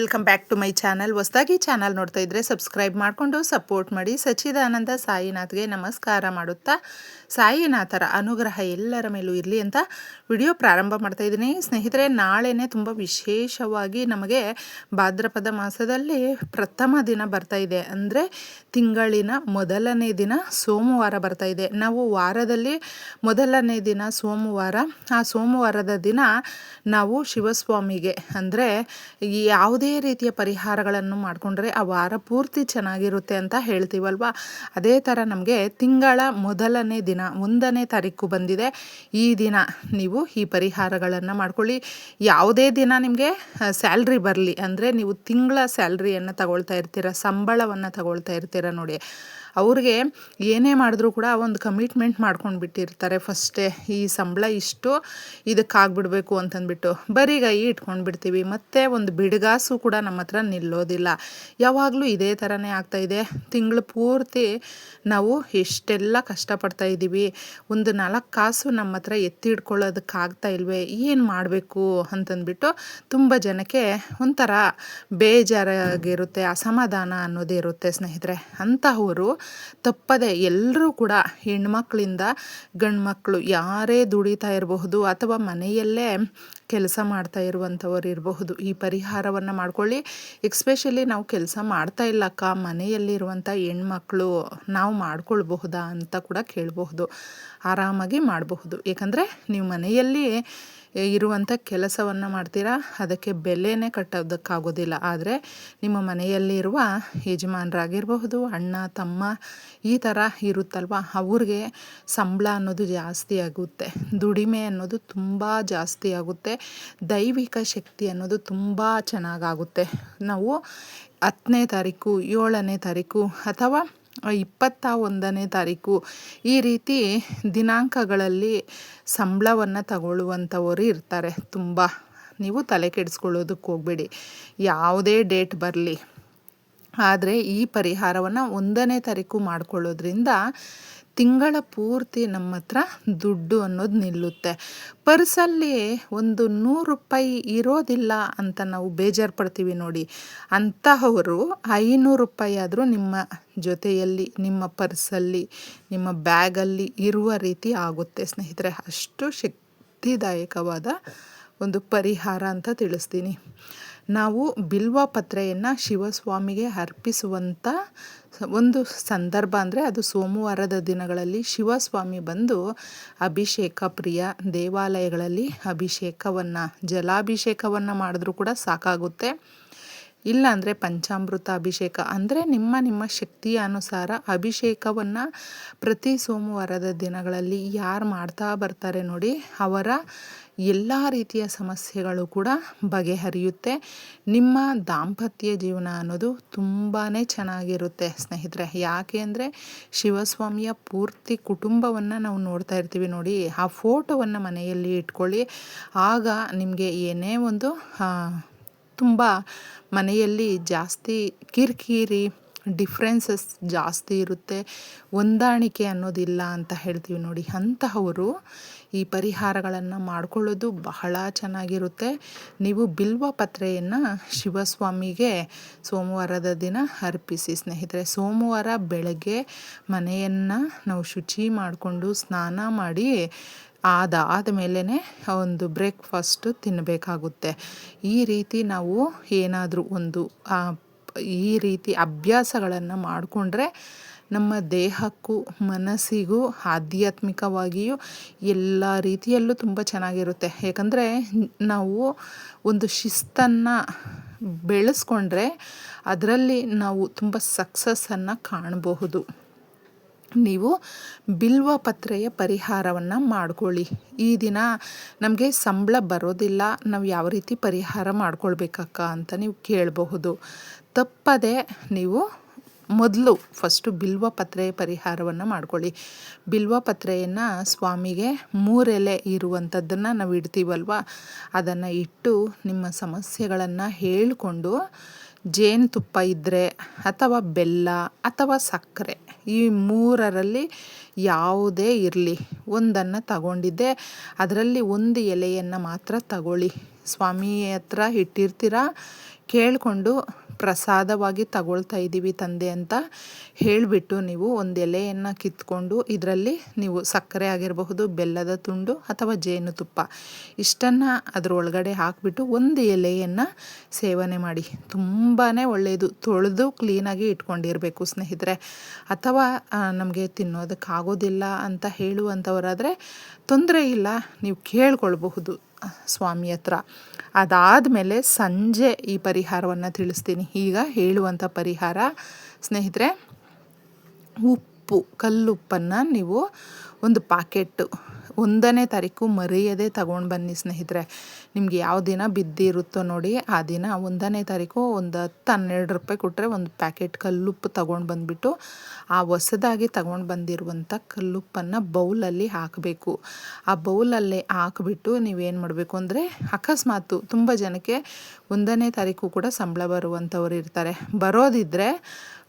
Welcome back to my channel ಹೊಸದಾಗಿ channel ನೋಡ್ತಾ ಇದ್ದರೆ ಸಬ್ಸ್ಕ್ರೈಬ್ ಮಾಡಿಕೊಂಡು ಸಪೋರ್ಟ್ ಮಾಡಿ. ಸಚ್ಚಿದಾನಂದ ಸಾಯಿನಾಥ್ಗೆ ನಮಸ್ಕಾರ ಮಾಡುತ್ತಾ. ಸಾಯಿನಾಥರ ಅನುಗ್ರಹ ಎಲ್ಲರ ಮೇಲೂ ಇರಲಿ ಅಂತ ವಿಡಿಯೋ ಪ್ರಾರಂಭ ಮಾಡ್ತಾ ಇದ್ದೀನಿ. ಸ್ನೇಹಿತರೆ, ನಾಳೆನೇ ತುಂಬ ವಿಶೇಷವಾಗಿ ನಮಗೆ ಭಾದ್ರಪದ ಮಾಸದಲ್ಲಿ ಪ್ರಥಮ ದಿನ ಬರ್ತಾ ಇದೆ. ಅಂದರೆ ತಿಂಗಳಿನ ಮೊದಲನೇ ದಿನ ಸೋಮವಾರ ಬರ್ತಾ ಇದೆ. ನಾವು ವಾರದಲ್ಲಿ ಮೊದಲನೇ ದಿನ ಸೋಮವಾರ, ಆ ಸೋಮವಾರದ ದಿನ ನಾವು ಶಿವಸ್ವಾಮಿಗೆ. ಅಂದರೆ ಯಾವುದೇ ರೀತಿಯ ಪರಿಹಾರಗಳನ್ನು ಮಾಡಿಕೊಂಡ್ರೆ ಆ ವಾರ ಪೂರ್ತಿ ಚೆನ್ನಾಗಿರುತ್ತೆ ಅಂತ ಹೇಳ್ತೀವಲ್ವ? ಅದೇ ಥರ ನಮಗೆ ತಿಂಗಳ ಮೊದಲನೇ ದಿನ, ಒಂದನೇ ತಾರೀಕು ಬಂದಿದೆ. ಈ ದಿನ ನೀವು ಈ ಪರಿಹಾರಗಳನ್ನು ಮಾಡ್ಕೊಳ್ಳಿ. ಯಾವುದೇ ದಿನ ನಿಮಗೆ ಸ್ಯಾಲ್ರಿ ಬರಲಿ ಅಂದರೆ ನೀವು ತಿಂಗಳ ಸ್ಯಾಲ್ರಿಯನ್ನು ತಗೊಳ್ತಾ ಇರ್ತೀರ, ಸಂಬಳವನ್ನು ತಗೊಳ್ತಾ ಇರ್ತೀರ ನೋಡಿ. ಅವ್ರಿಗೆ ಏನೇ ಮಾಡಿದ್ರು ಕೂಡ ಒಂದು ಕಮಿಟ್ಮೆಂಟ್ ಮಾಡ್ಕೊಂಡು ಬಿಟ್ಟಿರ್ತಾರೆ ಫಸ್ಟೇ ಈ ಸಂಬಳ ಇಷ್ಟು, ಇದಕ್ಕಾಗ್ಬಿಡಬೇಕು ಅಂತಂದ್ಬಿಟ್ಟು. ಬರಿಗೈ ಇಟ್ಕೊಂಡು ಬಿಡ್ತೀವಿ ಮತ್ತು ಒಂದು ಬಿಡುಗಾಸು ಕೂಡ ನಮ್ಮ ಹತ್ರ ನಿಲ್ಲೋದಿಲ್ಲ. ಯಾವಾಗಲೂ ಇದೇ ಥರನೇ ಆಗ್ತಾಯಿದೆ ತಿಂಗಳು ಪೂರ್ತಿ ನಾವು ಎಷ್ಟೆಲ್ಲ ಕಷ್ಟಪಡ್ತಾ ಇದ್ದೀವಿ. ಒಂದು ನಾಲ್ಕು ಕಾಸು ನಮ್ಮ ಹತ್ರ ಎತ್ತಿಡ್ಕೊಳ್ಳೋದಕ್ಕಾಗ್ತಾ ಇಲ್ವೇ? ಏನು ಮಾಡಬೇಕು ಅಂತಂದ್ಬಿಟ್ಟು ತುಂಬ ಜನಕ್ಕೆ ಒಂಥರ ಬೇಜಾರಾಗಿರುತ್ತೆ, ಅಸಮಾಧಾನ ಅನ್ನೋದೇ ಇರುತ್ತೆ ಸ್ನೇಹಿತರೆ. ಅಂತಹವರು ತಪ್ಪದೆ ಎಲ್ಲರೂ ಕೂಡ ಹೆಣ್ಮಕ್ಳಿಂದ ಗಂಡು ಮಕ್ಕಳು ಯಾರೇ ದುಡಿತಾ ಇರಬಹುದು ಅಥವಾ ಮನೆಯಲ್ಲೇ ಕೆಲಸ ಮಾಡ್ತಾ ಇರುವಂಥವ್ರು ಇರಬಹುದು, ಈ ಪರಿಹಾರವನ್ನು ಮಾಡ್ಕೊಳ್ಳಿ. ಎಕ್ಸ್ಪೆಷಲಿ ನಾವು ಕೆಲಸ ಮಾಡ್ತಾ ಇಲ್ಲಕ್ಕ ಮನೆಯಲ್ಲಿರುವಂಥ ಹೆಣ್ಮಕ್ಳು ನಾವು ಮಾಡ್ಕೊಳ್ಬಹುದಾ ಅಂತ ಕೂಡ ಕೇಳಬಹುದು, ಆರಾಮಾಗಿ ಮಾಡಬಹುದು. ಏಕೆಂದರೆ ನೀವು ಮನೆಯಲ್ಲಿ ಇರುವಂಥ ಕೆಲಸವನ್ನು ಮಾಡ್ತೀರಾ? ಅದಕ್ಕೆ ಬೆಲೆನೇ ಕಟ್ಟೋದಕ್ಕಾಗೋದಿಲ್ಲ. ಆದರೆ ನಿಮ್ಮ ಮನೆಯಲ್ಲಿರುವ ಯಜಮಾನರಾಗಿರಬಹುದು, ಅಣ್ಣ, ತಮ್ಮ, ಈ ಥರ ಇರುತ್ತಲ್ವ? ಅವ್ರಿಗೆ ಸಂಬಳ ಅನ್ನೋದು ಜಾಸ್ತಿ ಆಗುತ್ತೆ. ದುಡಿಮೆ ಅನ್ನೋದು ತುಂಬ ಜಾಸ್ತಿ ಆಗುತ್ತೆ. ದೈವಿಕ ಶಕ್ತಿ ಅನ್ನೋದು ತುಂಬ ಚೆನ್ನಾಗಾಗುತ್ತೆ. ನಾವು ಹತ್ತನೇ ತಾರೀಕು, ಏಳನೇ ತಾರೀಕು ಅಥವಾ ಇಪ್ಪತ್ತ ಒಂದನೇ ತಾರೀಕು, ಈ ರೀತಿ ದಿನಾಂಕಗಳಲ್ಲಿ ಸಂಬಳವನ್ನು ತಗೊಳ್ಳುವಂಥವರು ಇರ್ತಾರೆ. ತುಂಬ ನೀವು ತಲೆ ಕೆಡಿಸ್ಕೊಳ್ಳೋದಕ್ಕೆ ಹೋಗಬೇಡಿ. ಯಾವುದೇ ಡೇಟ್ ಬರಲಿ. ಆದರೆ ಈ ಪರಿಹಾರವನ್ನು ಒಂದನೇ ತಾರೀಕು ಮಾಡ್ಕೊಳ್ಳೋದ್ರಿಂದ ತಿಂಗಳ ಪೂರ್ತಿ ನಮ್ಮ ಹತ್ರ ದುಡ್ಡು ಅನ್ನೋದು ನಿಲ್ಲುತ್ತೆ. ಪರ್ಸಲ್ಲಿ ಒಂದು ನೂರು ರೂಪಾಯಿ ಇರೋದಿಲ್ಲ ಅಂತ ನಾವು ಬೇಜಾರು ಪಡ್ತೀವಿ ನೋಡಿ. ಅಂತಹವರು ಐನೂರು ರೂಪಾಯಿ ಆದರೂ ನಿಮ್ಮ ಜೊತೆಯಲ್ಲಿ, ನಿಮ್ಮ ಪರ್ಸಲ್ಲಿ, ನಿಮ್ಮ ಬ್ಯಾಗಲ್ಲಿ ಇರುವ ರೀತಿ ಆಗುತ್ತೆ ಸ್ನೇಹಿತರೆ. ಅಷ್ಟು ಶಕ್ತಿದಾಯಕವಾದ ಒಂದು ಪರಿಹಾರ ಅಂತ ತಿಳಿಸ್ತೀನಿ. ನಾವು ಬಿಲ್ವ ಪತ್ರೆಯನ್ನು ಶಿವಸ್ವಾಮಿಗೆ ಅರ್ಪಿಸುವಂಥ ಒಂದು ಸಂದರ್ಭ ಅಂದರೆ ಅದು ಸೋಮವಾರದ ದಿನಗಳಲ್ಲಿ ಶಿವಸ್ವಾಮಿ ಬಂದು ಅಭಿಷೇಕ ಪ್ರಿಯ ದೇವಾಲಯಗಳಲ್ಲಿ ಅಭಿಷೇಕವನ್ನು, ಜಲಾಭಿಷೇಕವನ್ನು ಮಾಡಿದ್ರೂ ಕೂಡ ಸಾಕಾಗುತ್ತೆ. ಇಲ್ಲ ಅಂದರೆ ಪಂಚಾಮೃತ ಅಭಿಷೇಕ ಅಂದರೆ ನಿಮ್ಮ ನಿಮ್ಮ ಶಕ್ತಿಯ ಅನುಸಾರ ಅಭಿಷೇಕವನ್ನು ಪ್ರತಿ ಸೋಮವಾರದ ದಿನಗಳಲ್ಲಿ ಯಾರು ಮಾಡ್ತಾ ಬರ್ತಾರೆ ನೋಡಿ ಅವರ ಎಲ್ಲ ರೀತಿಯ ಸಮಸ್ಯೆಗಳು ಕೂಡ ಬಗೆಹರಿಯುತ್ತೆ. ನಿಮ್ಮ ದಾಂಪತ್ಯ ಜೀವನ ಅನ್ನೋದು ತುಂಬಾ ಚೆನ್ನಾಗಿರುತ್ತೆ ಸ್ನೇಹಿತರೆ. ಯಾಕೆ ಅಂದರೆ ಶಿವಸ್ವಾಮಿಯ ಪೂರ್ತಿ ಕುಟುಂಬವನ್ನು ನಾವು ನೋಡ್ತಾ ಇರ್ತೀವಿ ನೋಡಿ. ಆ ಫೋಟೋವನ್ನು ಮನೆಯಲ್ಲಿ ಇಟ್ಕೊಳ್ಳಿ. ಆಗ ನಿಮಗೆ ಏನೇ ಒಂದು ತುಂಬ ಮನೆಯಲ್ಲಿ ಜಾಸ್ತಿ ಕಿರಿಕಿರಿ ಡಿಫ್ರೆನ್ಸಸ್ ಜಾಸ್ತಿ ಇರುತ್ತೆ. ಹೊಂದಾಣಿಕೆ ಅನ್ನೋದಿಲ್ಲ ಅಂತ ಹೇಳ್ತೀವಿ ನೋಡಿ. ಅಂತಹವರು ಈ ಪರಿಹಾರಗಳನ್ನು ಮಾಡಿಕೊಳ್ಳೋದು ಬಹಳ ಚೆನ್ನಾಗಿರುತ್ತೆ. ನೀವು ಬಿಲ್ವ ಪತ್ರೆಯನ್ನು ಶಿವಸ್ವಾಮಿಗೆ ಸೋಮವಾರದ ದಿನ ಅರ್ಪಿಸಿ. ಸ್ನೇಹಿತರೆ, ಸೋಮವಾರ ಬೆಳಗ್ಗೆ ಮನೆಯನ್ನು ನಾವು ಶುಚಿ ಮಾಡಿಕೊಂಡು ಸ್ನಾನ ಮಾಡಿ ಆದ ಮೇಲೇ ಒಂದು ಬ್ರೇಕ್ಫಾಸ್ಟು ತಿನ್ನಬೇಕಾಗುತ್ತೆ ಈ ರೀತಿ ನಾವು ಏನಾದರೂ ಒಂದು ಈ ರೀತಿ ಅಭ್ಯಾಸಗಳನ್ನು ಮಾಡಿಕೊಂಡ್ರೆ ನಮ್ಮ ದೇಹಕ್ಕೂ, ಮನಸ್ಸಿಗೂ, ಆಧ್ಯಾತ್ಮಿಕವಾಗಿಯೂ ಎಲ್ಲ ರೀತಿಯಲ್ಲೂ ತುಂಬ ಚೆನ್ನಾಗಿರುತ್ತೆ. ಯಾಕಂದರೆ ನಾವು ಒಂದು ಶಿಸ್ತನ್ನು ಬೆಳೆಸ್ಕೊಂಡ್ರೆ ಅದರಲ್ಲಿ ನಾವು ತುಂಬ ಸಕ್ಸಸ್ಸನ್ನು ಕಾಣಬಹುದು. ನೀವು ಬಿಲ್ವ ಪತ್ರೆಯ ಪರಿಹಾರವನ್ನು ಮಾಡ್ಕೊಳ್ಳಿ. ಈ ದಿನ ನಮಗೆ ಸಂಬಳ ಬರೋದಿಲ್ಲ, ನಾವು ಯಾವ ರೀತಿ ಪರಿಹಾರ ಮಾಡ್ಕೊಳ್ಬೇಕಕ್ಕ ಅಂತ ನೀವು ಕೇಳಬಹುದು. ತಪ್ಪದೆ ನೀವು ಮೊದಲು ಫಸ್ಟು ಬಿಲ್ವ ಪತ್ರೆ ಪರಿಹಾರವನ್ನು ಮಾಡ್ಕೊಳ್ಳಿ. ಬಿಲ್ವ ಪತ್ರೆಯನ್ನು ಸ್ವಾಮಿಗೆ ಮೂರೆಲೆ ಇರುವಂಥದ್ದನ್ನು ನಾವು ಇಡ್ತೀವಲ್ವ? ಅದನ್ನು ಇಟ್ಟು ನಿಮ್ಮ ಸಮಸ್ಯೆಗಳನ್ನು ಹೇಳಿಕೊಂಡು ಜೇನುತುಪ್ಪ ಇದ್ದರೆ ಅಥವಾ ಬೆಲ್ಲ ಅಥವಾ ಸಕ್ಕರೆ ಈ ಮೂರರಲ್ಲಿ ಯಾವುದೇ ಇರಲಿ. ಒಂದನ್ನು ತಗೊಂಡಿದ್ದೆ. ಅದರಲ್ಲಿ ಒಂದು ಎಲೆಯನ್ನು ಮಾತ್ರ ತಗೊಳ್ಳಿ. ಸ್ವಾಮಿ ಹತ್ರ ಇಟ್ಟಿರ್ತೀರಾ? ಕೇಳಿಕೊಂಡು ಪ್ರಸಾದವಾಗಿ ತಗೊಳ್ತಾ ಇದ್ದೀವಿ ತಂದೆ ಅಂತ ಹೇಳಿಬಿಟ್ಟು ನೀವು ಒಂದು ಎಲೆಯನ್ನು ಕಿತ್ಕೊಂಡು ಇದರಲ್ಲಿ ನೀವು ಸಕ್ಕರೆ ಆಗಿರಬಹುದು, ಬೆಲ್ಲದ ತುಂಡು ಅಥವಾ ಜೇನುತುಪ್ಪ ಇಷ್ಟನ್ನು ಅದರೊಳಗಡೆ ಹಾಕಿಬಿಟ್ಟು ಒಂದು ಎಲೆಯನ್ನು ಸೇವನೆ ಮಾಡಿ. ತುಂಬಾ ಒಳ್ಳೆಯದು ತೊಳೆದು ಕ್ಲೀನಾಗಿ ಇಟ್ಕೊಂಡಿರಬೇಕು ಸ್ನೇಹಿತರೆ. ಅಥವಾ ನಮಗೆ ತಿನ್ನೋದಕ್ಕಾಗೋದಿಲ್ಲ ಅಂತ ಹೇಳುವಂಥವರಾದರೆ ತೊಂದರೆ ಇಲ್ಲ. ನೀವು ಕೇಳ್ಕೊಳ್ಬಹುದು. ಸ್ವಾಮಿ ಹತ್ರ. ಅದಾದಮೇಲೆ ಸಂಜೆ ಈ ಪರಿಹಾರವನ್ನು ತಿಳಿಸ್ತೀನಿ. ಈಗ ಹೇಳುವಂಥ ಪರಿಹಾರ, ಸ್ನೇಹಿತರೆ, ಉಪ್ಪು, ಕಲ್ಲುಪ್ಪನ್ನು ನೀವು ಒಂದು ಪಾಕೆಟ್ಟು ಒಂದನೇ ತಾರೀಕು ಮರೆಯದೆ ತಗೊಂಡು ಬನ್ನಿ ಸ್ನೇಹಿತರೆ. ನಿಮ್ಗೆ ಯಾವ ದಿನ ಬಿದ್ದಿರುತ್ತೋ ನೋಡಿ ಆ ದಿನ ಒಂದನೇ ತಾರೀಕು ಒಂದು ಹತ್ತು ಹನ್ನೆರಡು ರೂಪಾಯಿ ಕೊಟ್ಟರೆ ಒಂದು ಪ್ಯಾಕೆಟ್ ಕಲ್ಲುಪ್ಪು ತಗೊಂಡು ಬಂದುಬಿಟ್ಟು ಆ ಹೊಸದಾಗಿ ತಗೊಂಡು ಬಂದಿರುವಂಥ ಕಲ್ಲುಪ್ಪನ್ನು ಬೌಲಲ್ಲಿ ಹಾಕಬೇಕು. ಆ ಬೌಲಲ್ಲಿ ಹಾಕಿಬಿಟ್ಟು ನೀವೇನು ಮಾಡಬೇಕು ಅಂದರೆ ಅಕಸ್ಮಾತು ತುಂಬ ಜನಕ್ಕೆ ಒಂದನೇ ತಾರೀಕು ಕೂಡ ಸಂಬಳ ಬರುವಂಥವ್ರು ಇರ್ತಾರೆ. ಬರೋದಿದ್ದರೆ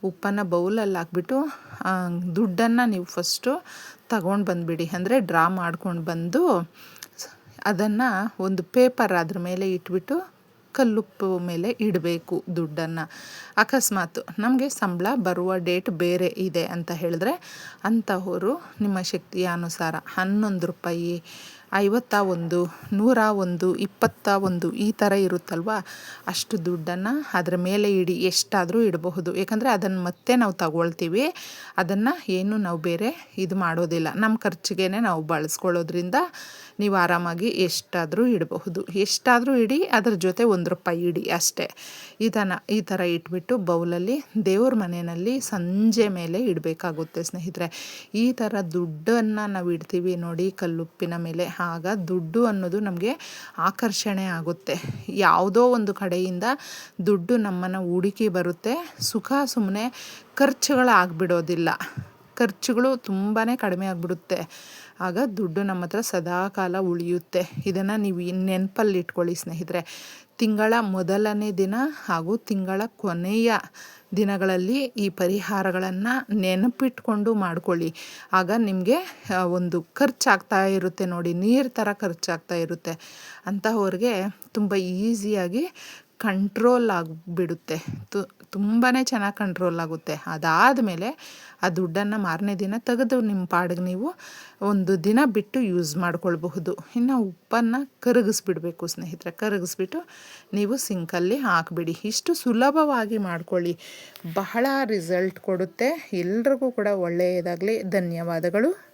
ಉಪ್ಪನ್ನು ಬೌಲಲ್ಲಿ ಹಾಕ್ಬಿಟ್ಟು ದುಡ್ಡನ್ನು ನೀವು ಫಸ್ಟು ತಗೊಂಡು ಬಂದುಬಿಡಿ. ಅಂದರೆ ಡ್ರಾ ಮಾಡ್ಕೊಂಡು ಬಂದು ಅದನ್ನು ಒಂದು ಪೇಪರ್ ಅದ್ರ ಮೇಲೆ ಇಟ್ಬಿಟ್ಟು ಕಲ್ಲುಪ್ಪು ಮೇಲೆ ಇಡಬೇಕು ದುಡ್ಡನ್ನು. ಅಕಸ್ಮಾತ್ ನಮಗೆ ಸಂಬಳ ಬರುವ ಡೇಟ್ ಬೇರೆ ಇದೆ ಅಂತ ಹೇಳಿದ್ರೆ ಅಂಥವರು ನಿಮ್ಮ ಶಕ್ತಿಯ ಅನುಸಾರ ಹನ್ನೊಂದು ರೂಪಾಯಿ ಐವತ್ತ ಒಂದು, ನೂರ ಒಂದು, ಇಪ್ಪತ್ತ ಒಂದು ಈ ಥರ ಇರುತ್ತಲ್ವ? ಅಷ್ಟು ದುಡ್ಡನ್ನು ಅದರ ಮೇಲೆ ಇಡಿ, ಎಷ್ಟಾದರೂ ಇಡಬಹುದು. ಯಾಕಂದರೆ ಅದನ್ನು ಮತ್ತೆ ನಾವು ತಗೊಳ್ತೀವಿ. ಅದನ್ನು ಏನು ನಾವು ಬೇರೆ ಇದು ಮಾಡೋದಿಲ್ಲ. ನಮ್ಮ ಖರ್ಚಿಗೆ ನಾವು ಬಳಸ್ಕೊಳ್ಳೋದ್ರಿಂದ ನೀವು ಆರಾಮಾಗಿ ಎಷ್ಟಾದರೂ ಇಡಬಹುದು. ಎಷ್ಟಾದರೂ ಇಡಿ, ಅದ್ರ ಜೊತೆ ಒಂದು ರೂಪಾಯಿ ಇಡಿ ಅಷ್ಟೇ. ಇದನ್ನು ಈ ಥರ ಇಟ್ಬಿಟ್ಟು ಬೌಲಲ್ಲಿ ದೇವ್ರ ಮನೆಯಲ್ಲಿ ಸಂಜೆ ಮೇಲೆ ಇಡಬೇಕಾಗುತ್ತೆ ಸ್ನೇಹಿತರೆ. ಈ ಥರ ದುಡ್ಡನ್ನು ನಾವು ಇಡ್ತೀವಿ ನೋಡಿ ಕಲ್ಲುಪ್ಪಿನ ಮೇಲೆ. ಆಗ ದುಡ್ಡು ಅನ್ನೋದು ನಮಗೆ ಆಕರ್ಷಣೆ ಆಗುತ್ತೆ. ಯಾವುದೋ ಒಂದು ಕಡೆಯಿಂದ ದುಡ್ಡು ನಮ್ಮನ್ನು ಹುಡುಕಿ ಬರುತ್ತೆ. ಸುಖ ಸುಮ್ಮನೆ ಖರ್ಚುಗಳಾಗ್ಬಿಡೋದಿಲ್ಲ. ಖರ್ಚುಗಳು ತುಂಬಾ ಕಡಿಮೆ ಆಗಿಬಿಡುತ್ತೆ. ಆಗ ದುಡ್ಡು ನಮ್ಮ ಹತ್ರ ಸದಾಕಾಲ ಉಳಿಯುತ್ತೆ. ಇದನ್ನು ನೀವು ನೆನಪಲ್ಲಿ ಇಟ್ಕೊಳ್ಳಿ ಸ್ನೇಹಿತರೆ. ತಿಂಗಳ ಮೊದಲನೇ ದಿನ ಹಾಗೂ ತಿಂಗಳ ಕೊನೆಯ ದಿನಗಳಲ್ಲಿ ಈ ಪರಿಹಾರಗಳನ್ನು ನೆನಪಿಟ್ಕೊಂಡು ಮಾಡ್ಕೊಳ್ಳಿ. ಆಗ ನಿಮಗೆ ಒಂದು ಖರ್ಚಾಗ್ತಾ ಇರುತ್ತೆ ನೋಡಿ, ನೀರು ಥರ ಖರ್ಚಾಗ್ತಾ ಇರುತ್ತೆ. ಅಂತಹವ್ರಿಗೆ ತುಂಬ ಈಸಿಯಾಗಿ ಕಂಟ್ರೋಲ್ ಆಗಿಬಿಡುತ್ತೆ. ತು ತುಂಬಾ ಚೆನ್ನಾಗಿ ಕಂಟ್ರೋಲ್ ಆಗುತ್ತೆ. ಅದಾದಮೇಲೆ ಆ ದುಡ್ಡನ್ನು ಮಾರನೇ ದಿನ ತೆಗೆದು ನಿಮ್ಮ ಪಾಡಿಗೆ ನೀವು ಒಂದು ದಿನ ಬಿಟ್ಟು ಯೂಸ್ ಮಾಡ್ಕೊಳ್ಬಹುದು. ಇನ್ನು ಉಪ್ಪನ್ನು ಕರಗಿಸ್ಬಿಡಬೇಕು ಸ್ನೇಹಿತರೆ. ಕರಗಿಸ್ಬಿಟ್ಟು ನೀವು ಸಿಂಕಲ್ಲಿ ಹಾಕಿಬಿಡಿ. ಇಷ್ಟು ಸುಲಭವಾಗಿ ಮಾಡ್ಕೊಳ್ಳಿ. ಬಹಳ ರಿಸಲ್ಟ್ ಕೊಡುತ್ತೆ. ಎಲ್ರಿಗೂ ಕೂಡ ಒಳ್ಳೆಯದಾಗಲಿ. ಧನ್ಯವಾದಗಳು.